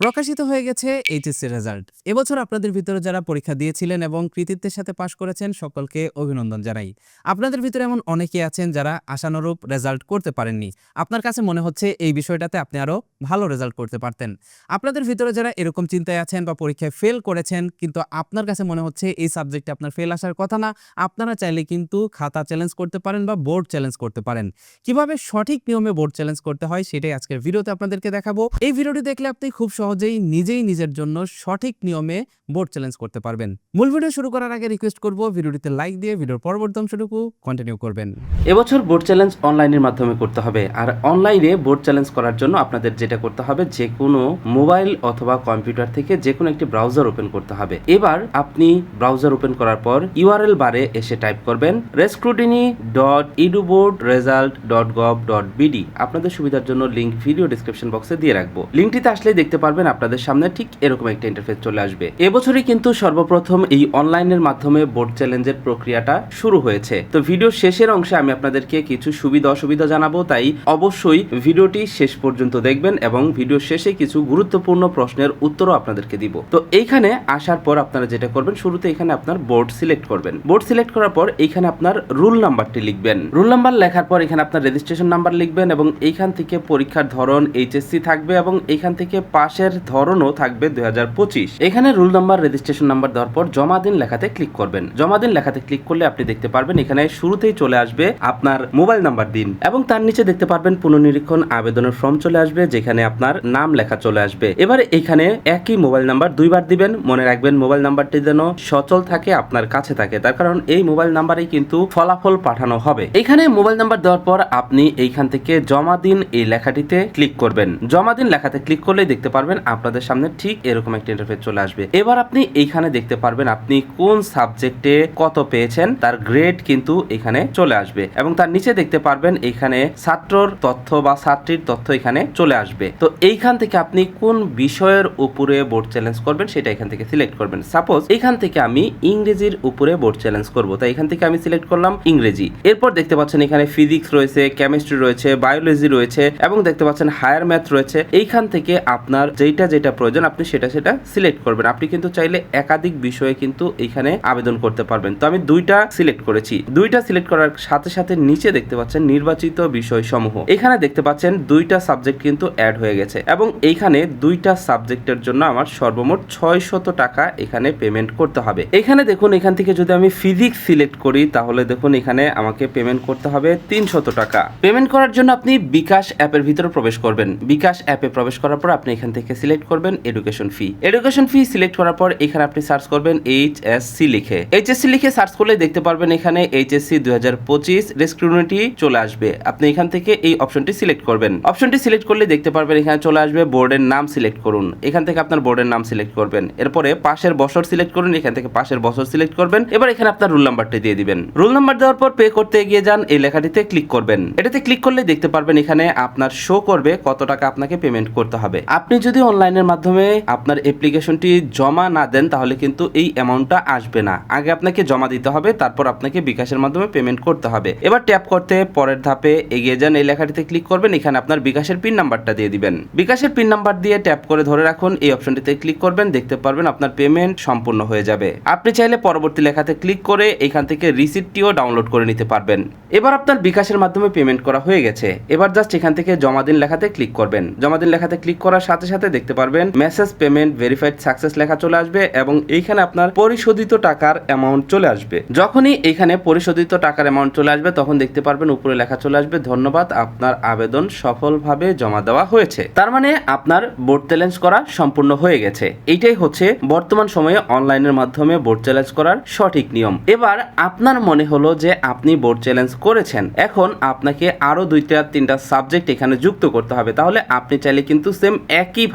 প্রকাশিত হয়ে গেছে এইচএসসি রেজাল্ট এবছর আপনাদের ভিতরে যারা পরীক্ষা দিয়েছিলেন এবং কৃতিত্বের সাথে পাশ করেছেন, সকলকে অভিনন্দন জানাই। আপনাদের ভিতরে এমন অনেকে আছেন যারা আশানুরূপ রেজাল্ট করতে পারেননি। আপনার কাছে মনে হচ্ছে এই বিষয়টাতে আপনি আরও ভালো রেজাল্ট করতে পারতেন। আপনাদের ভিতরে যারা এরকম চিন্তায় আছেন বা পরীক্ষায় ফেল করেছেন, কিন্তু আপনার কাছে মনে হচ্ছে এই সাবজেক্টে আপনার ফেল আসার কথা না, আপনারা চাইলে কিন্তু খাতা চ্যালেঞ্জ করতে পারেন বা বোর্ড চ্যালেঞ্জ করতে পারেন। কীভাবে সঠিক নিয়মে বোর্ড চ্যালেঞ্জ করতে হয়, সেটাই আজকের ভিডিওতে আপনাদেরকে দেখাবো। এই ভিডিওটি দেখলে আপনি খুব সহজেই নিজেই নিজের জন্য সঠিক নিয়মে বোর্ড চ্যালেঞ্জ করতে পারবেন। মূল ভিডিও শুরু করার আগে রিকোয়েস্ট করব ভিডিওটিতে লাইক দিয়ে ভিডিওর পরবর্তী অংশটুকু কন্টিনিউ করবেন। এবছর বোর্ড চ্যালেঞ্জ অনলাইনের মাধ্যমে করতে হবে, আর অনলাইনে বোর্ড চ্যালেঞ্জ করার জন্য আপনাদের যেটা করতে হবে যে কোনো মোবাইল অথবা কম্পিউটার থেকে যে কোনো একটি ব্রাউজার ওপেন করতে হবে। এবার আপনি ব্রাউজার ওপেন করার পর ইউআরএল বারে এসে টাইপ করবেন rescrutiny dot eduboard result dot gov dot BD আপনাদের সুবিধার জন্য লিঙ্ক ভিডিও ডিসক্রিপশন বক্সে দিয়ে রাখব। লিঙ্কটিতে আসলেই দেখতে পারবেন আপনাদের সামনে ঠিক এরকম একটা ইন্টারফেস চলে আসবে। এবছরই কিন্তু সর্বপ্রথম এই অনলাইনের মাধ্যমে বোর্ড চ্যালেঞ্জের প্রক্রিয়াটা শুরু হয়েছে। তো ভিডিও শেষের অংশে আমি আপনাদেরকে কিছু সুবিধা, অসুবিধা জানাব, তাই অবশ্যই ভিডিওটি শেষ পর্যন্ত দেখবেন এবং ভিডিও শেষে কিছু গুরুত্বপূর্ণ প্রশ্নের উত্তরও আপনাদেরকে দিব। তো এইখানে আসার পর আপনারা যেটা করবেন, শুরুতে এখানে আপনার বোর্ড সিলেক্ট করবেন। বোর্ড সিলেক্ট করার পর এইখানে আপনার রুল নাম্বারটি লিখবেন। রুল নাম্বার লেখার পর এখানে আপনার রেজিস্ট্রেশন নাম্বার লিখবেন এবং এইখান থেকে পরীক্ষার ধরন এইচএসসি থাকবে এবং এইখান থেকে পাশের ধরনও থাকবে দুই হাজার পঁচিশ। এখানে রুল নাম্বার, রেজিস্ট্রেশন নাম্বার দেওয়ার পর জমা দিন লেখাতে ক্লিক করবেন। জমা দিন লেখাতে ক্লিক করলে আপনি দেখতে পারবেন এখানে শুরুতেই চলে আসবে আপনার মোবাইল নাম্বার দিন এবং তার নিচে দেখতে পারবেন পুনর্নিরীক্ষণ আবেদনের ফর্ম চলে আসবে যেখানে আপনার নাম লেখা চলে আসবে। এবারে এখানে একই মোবাইল নাম্বার দুইবার দিবেন। মনে রাখবেন মোবাইল নাম্বারটি যেন সচল থাকে, আপনার কাছে থাকে। তার কারণ এই মোবাইল নাম্বারেই কিন্তু ফলাফল পাঠানো হবে। এখানে মোবাইল নাম্বার দেওয়ার পর আপনি এইখান থেকে জমা দিন এই লেখাটিতে ক্লিক করবেন। জমা দিন লেখাতে ক্লিক করলেই দেখতে পারবেন আপনাদের সামনে ঠিক এরকম একটা ইন্টারফেস চলে আসবে। এবার আপনি এইখানে দেখতে পারবেন আপনি কোন সাবজেক্টে কত পেয়েছেন, তার গ্রেড কিন্তু এখানে চলে আসবে এবং তার নিচে দেখতে পারবেন এখানে ছাত্রর তথ্য বা ছাত্রীর তথ্য এখানে চলে আসবে। তো এইখান থেকে আপনি কোন বিষয়ের উপরে বোর্ড চ্যালেঞ্জ করবেন সেটা এখান থেকে সিলেক্ট করবেন। সাপোজ এখান থেকে আমি ইংরেজির উপরে বোর্ড চ্যালেঞ্জ করব, তাই এখান থেকে আমি সিলেক্ট করলাম ইংরেজি। এরপর দেখতে পাচ্ছেন এখানে ফিজিক্স রয়েছে কেমিস্ট্রি রয়েছে বায়োলজি রয়েছে এবং দেখতে পাচ্ছেন হায়ার ম্যাথ রয়েছে। এইখান থেকে আপনার যেটা যেটা প্রয়োজন, আপনি সেটা সেটা সিলেক্ট করবেন। আপনি কিন্তু চাইলে একাধিক বিষয়ে কিন্তু এখানে আবেদন করতে পারবেন। তো আমি দুইটা সিলেক্ট করেছি। দুইটা সিলেক্ট করার সাথে সাথে নিচে দেখতে পাচ্ছেন নির্বাচিত বিষয় সমূহ এখানে দেখতে পাচ্ছেন দুইটা সাবজেক্ট কিন্তু অ্যাড হয়ে গেছে এবং এইখানে দুইটা সাবজেক্টের জন্য আমার সর্বমোট ছয় শত টাকা এখানে পেমেন্ট করতে হবে। এখানে দেখুন, এখান থেকে যদি আমি ফিজিক্স সিলেক্ট করি, তাহলে দেখুন এখানে আমাকে পেমেন্ট করতে হবে তিনশত টাকা। পেমেন্ট করার জন্য আপনি বিকাশ অ্যাপের ভিতরে প্রবেশ করবেন। বিকাশ অ্যাপে প্রবেশ করার পর আপনি এখান থেকে সিলেক্ট করবেন education fee. Education fee select করার পর এখানে আপনি সার্চ করবেন এইচ এস সি লিখে। এইচ এস সি লিখে সার্চ করলে দেখতে পারবেন এখানে এইচ এস সি দুই হাজার পঁচিশ রেস্ক্রুনিটি চলে আসবে। আপনি এখান থেকে এই অপশনটি সিলেক্ট করবেন। অপশনটি সিলেক্ট করলে দেখতে পারবেন এখানে চলে আসবে বোর্ডের নাম সিলেক্ট করুন। এখান থেকে আপনার বোর্ডের নাম সিলেক্ট করবেন। এরপরে পাশের বছর সিলেক্ট করুন, এখান থেকে পাশের বছর সিলেক্ট করবেন। এবার এখানে আপনার রুল নাম্বারটি দিয়ে দিবেন। রুল নাম্বার দেওয়ার পর পে করতে এগিয়ে যান, এই লেখাটিতে ক্লিক করবেন। এটাতে ক্লিক করলে দেখতে পারবেন এখানে আপনার শো করবে কত টাকা আপনাকে পেমেন্ট করতে হবে। আপনি যদি অনলাইনের মাধ্যমে আপনার অ্যাপ্লিকেশনটি জমা না দেন, তাহলে কিন্তু এই অ্যামাউন্টটা আসবে না। আগে আপনাকে জমা দিতে হবে, তারপর আপনাকে বিকাশের মাধ্যমে পেমেন্ট করতে হবে। এবার ট্যাপ করতে পরের ধাপে এগিয়ে যান, এই লেখাটিতে ক্লিক করবেন, এখানে আপনার বিকাশের পিন নাম্বারটা দিয়ে দিবেন। বিকাশের পিন নাম্বার দিয়ে ট্যাপ করে ধরে রাখুন, এই অপশনটিতে ক্লিক করবেন, দেখতে পারবেন আপনার পেমেন্ট সম্পূর্ণ হয়ে যাবে। আপনি চাইলে পরবর্তী লেখাতে ক্লিক করে এখান থেকে রিসিপ্টটিও ডাউনলোড করে নিতে পারবেন। এবার আপনার বিকাশের মাধ্যমে পেমেন্ট করা হয়ে গেছে। এবার জাস্ট এখান থেকে জমা দিন লেখাতে ক্লিক করবেন। জমা দিন লেখাতে ক্লিক করার সাথে সাথে দেখতে পারবেন মেসেজ পেমেন্ট ভেরিফাইড সাকসেস লেখা চলে আসবে এবং এইখানে আপনার পরিশোধিত টাকার অ্যামাউন্ট চলে আসবে। যখনই এখানে পরিশোধিত টাকার অ্যামাউন্ট চলে আসবে, তখন দেখতে পারবেন উপরে লেখা চলে আসবে, ধন্যবাদ, আপনার আবেদন সফলভাবে জমা দেওয়া হয়েছে। তার মানে আপনার বোর্ড চ্যালেঞ্জ করা সম্পূর্ণ হয়ে গেছে। এইটাই হচ্ছে বর্তমান সময়ে অনলাইনের মাধ্যমে বোর্ড চ্যালেঞ্জ করার সঠিক নিয়ম। এবার আপনার মনে হলো যে আপনি বোর্ড চ্যালেঞ্জ করেছেন। এখন আপনাকে আরও দুইটা, তিনটা সাবজেক্ট এখানে যুক্ত করতে হবে। তাহলে আপনি চাইলে কিন্তু সেম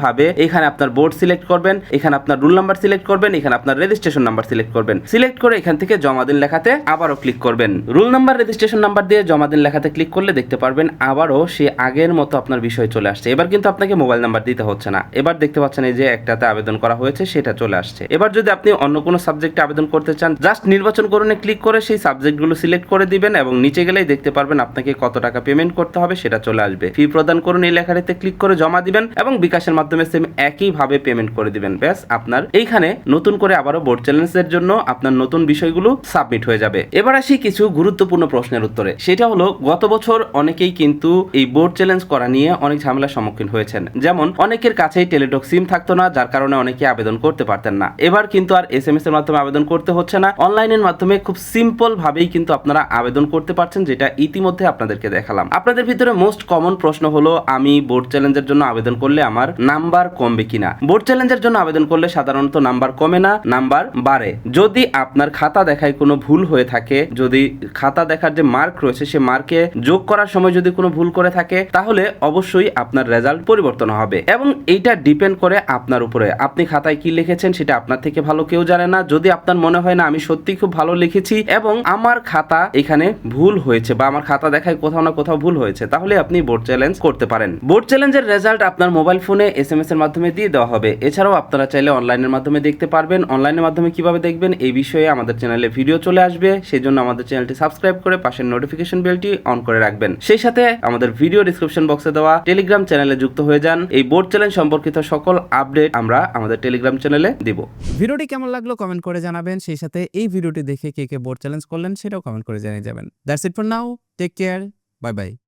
একইভাবে এখানে আপনার বোর্ড সিলেক্ট করবেন, এখানে আপনার রুল নাম্বার সিলেক্ট করবেন, এখানে আপনার রেজিস্ট্রেশন নাম্বার সিলেক্ট করবেন। সিলেক্ট করে এখান থেকে জমা দিন লেখাতে আবারও ক্লিক করবেন। রুল নাম্বার রেজিস্ট্রেশন নাম্বার দিয়ে জমা দিন লেখাতে ক্লিক করলে দেখতে পারবেন আবারও সে আগের মতো আপনার বিষয় চলে আসছে। এবার কিন্তু আপনাকে মোবাইল নাম্বার দিতে হচ্ছে না। এবার দেখতে পাচ্ছেন এই যে একটাতে আবেদন করা হয়েছে, সেটা চলে আসছে। এবার যদি আপনি অন্য কোনো সাবজেক্টে আবেদন করতে চান জাস্ট নির্বাচন করুন ক্লিক করে সেই সাবজেক্টগুলো সিলেক্ট করে দিবেন এবং নিচে গেলেই দেখতে পারবেন আপনাকে কত টাকা পেমেন্ট করতে হবে, সেটা চলে আসবে। ফি প্রদান করুন এই লেখাটিতে ক্লিক করে জমা দিবেন এবং বিকাশের মাধ্যমে মাধ্যমে সেম একইভাবে পেমেন্ট করে দিবেন। ব্যাস, আপনার এইখানে নতুন করে আবারও বোর্ড চ্যালেঞ্জের জন্য আপনার নতুন বিষয়গুলো সাবমিট হয়ে যাবে। এবার আসি কিছু গুরুত্বপূর্ণ প্রশ্নের উত্তরে। সেটা হলো, গত বছর অনেকেই কিন্তু এই বোর্ড চ্যালেঞ্জ করা নিয়ে অনেক ঝামেলার সম্মুখীন হয়েছেন। যেমন, অনেকের কাছেই টেলিটক সিম থাকতো না, যার কারণে অনেকে আবেদন করতে পারতেন না। এবার কিন্তু আর এস এম এস এর মাধ্যমে আবেদন করতে হচ্ছে না। অনলাইনের মাধ্যমে খুব সিম্পল ভাবেই কিন্তু আপনারা আবেদন করতে পারছেন, যেটা ইতিমধ্যে আপনাদেরকে দেখালাম। আপনাদের ভিতরে মোস্ট কমন প্রশ্ন হলো, আমি বোর্ড চ্যালেঞ্জের জন্য আবেদন করলে আমার নাম্বার কমবে কিনা? বোর্ড চ্যালেঞ্জের জন্য আবেদন করলে সাধারণত নাম্বার কমে না, নাম্বার বাড়ে। যদি আপনার খাতা দেখায় কোনো ভুল হয়ে থাকে, যদি খাতা দেখার যে মার্ক রয়েছে, সে মার্কে যোগ করার সময় যদি কোনো ভুল করে থাকে, তাহলে অবশ্যই আপনার রেজাল্ট পরিবর্তন হবে। এবং এইটা ডিপেন্ড করে আপনার উপরে। আপনি খাতায় কি লিখেছেন সেটা আপনার থেকে ভালো কেউ জানে না। যদি আপনার মনে হয় না, আমি সত্যি খুব ভালো লিখেছি এবং আমার খাতা এখানে ভুল হয়েছে বা আমার খাতা দেখায় কোথাও না কোথাও ভুল হয়েছে, তাহলে আপনি বোর্ড চ্যালেঞ্জ করতে পারেন। বোর্ড চ্যালেঞ্জের রেজাল্ট আপনার মোবাইল ফোনে এস এম এর মাধ্যমে দিয়ে দেওয়া হবে। এছাড়াও আপনারা চাইলে অনলাইনের মাধ্যমে দেখতে পারবেন। অনলাইনের মাধ্যমে কীভাবে দেখবেন? এই বিষয়ে আমাদের চ্যানেলে ভিডিও চলে আসবে। সেই জন্য আমাদের চ্যানেলটি সাবস্ক্রাইব করে পাশের নোটিফিকেশন বেলটি অন করে রাখবেন। সেই সাথে আমাদের ভিডিও ডিসক্রিপশন বক্সে দেওয়া টেলিগ্রাম চ্যানেলে যুক্ত হয়ে যান। এই বোর্ড চ্যালেঞ্জ সম্পর্কিত সকল আপডেট আমরা আমাদের টেলিগ্রাম চ্যানেলে দিব। ভিডিওটি কেমন লাগল কমেন্ট করে জানাবেন। সেই সাথে এই ভিডিওটি দেখে কে কে বোর্ড চ্যালেঞ্জ করলেন, সেটাও কমেন্ট করে জানিয়ে যাবেন। That's it for now take care bye bye